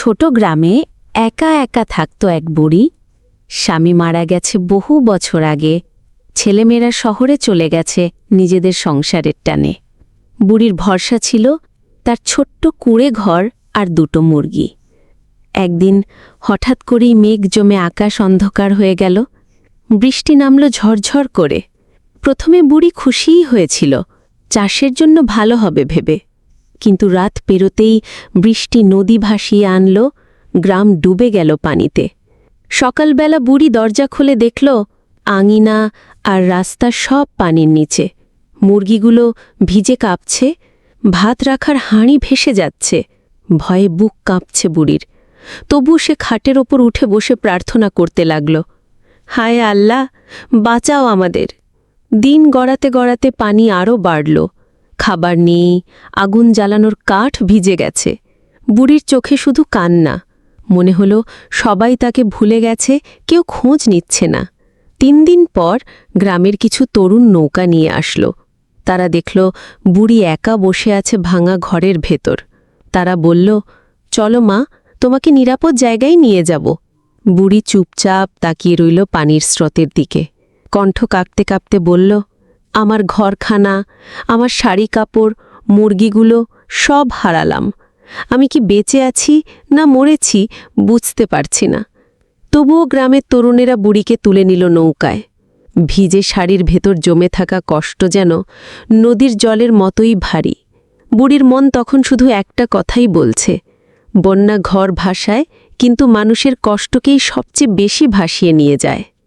ছোট গ্রামে একা একা থাকত এক বুড়ি। স্বামী মারা গেছে বহু বছর আগে। ছেলেমেয়েরা শহরে চলে গেছে নিজেদের সংসারের টানে। বুড়ির ভরসা ছিল তার ছোট্ট কুঁড়ে ঘর আর দুটো মুরগি। একদিন হঠাৎ করেই মেঘ জমে আকাশ অন্ধকার হয়ে গেল। বৃষ্টি নামল ঝরঝর করে। প্রথমে বুড়ি খুশিই হয়েছিল, চাষের জন্য ভালো হবে ভেবে। কিন্তু রাত পেরোতেই বৃষ্টি নদী ভাসিয়ে আনল, গ্রাম ডুবে গেল পানিতে। সকালবেলা বুড়ি দরজা খুলে দেখল, আঙিনা আর রাস্তা সব পানির নিচে। মুরগিগুলো ভিজে কাঁপছে, ভাত রাখার হাঁড়ি ভেসে যাচ্ছে, ভয়ে বুক কাঁপছে বুড়ির। তবু সে খাটের ওপর উঠে বসে প্রার্থনা করতে লাগল, হায় আল্লাহ, বাঁচাও আমাদের। দিন গড়াতে গড়াতে পানি আরও বাড়ল। খাবার নেই, আগুন জ্বালানোর কাঠ ভিজে গেছে। বুড়ির চোখে শুধু কান্না। মনে হল সবাই তাকে ভুলে গেছে, কেউ খোঁজ নিচ্ছে না। তিন দিন পর গ্রামের কিছু তরুণ নৌকা নিয়ে আসলো। তারা দেখল বুড়ি একা বসে আছে ভাঙা ঘরের ভেতর। তারা বলল, চলো মা, তোমাকে নিরাপদ জায়গায় নিয়ে যাব। বুড়ি চুপচাপ তাকিয়ে রইল পানির স্রোতের দিকে। কণ্ঠ কাঁপতে কাঁপতে বলল আমার ঘরখানা, আমার শাড়ি কাপড়, মুরগিগুলো সব হারালাম। আমি কি বেঁচে আছি না মরেছি বুঝতে পারছি না। তবুও গ্রামের তরুণেরা বুড়িকে তুলে নিল নৌকায়। ভিজে শাড়ির ভেতর জমে থাকা কষ্ট যেন নদীর জলের মতোই ভারী। বুড়ির মন তখন শুধু একটা কথাই বলছে, বন্যা ঘর ভাসায় কিন্তু মানুষের কষ্টকেই সবচেয়ে বেশি ভাসিয়ে নিয়ে যায়।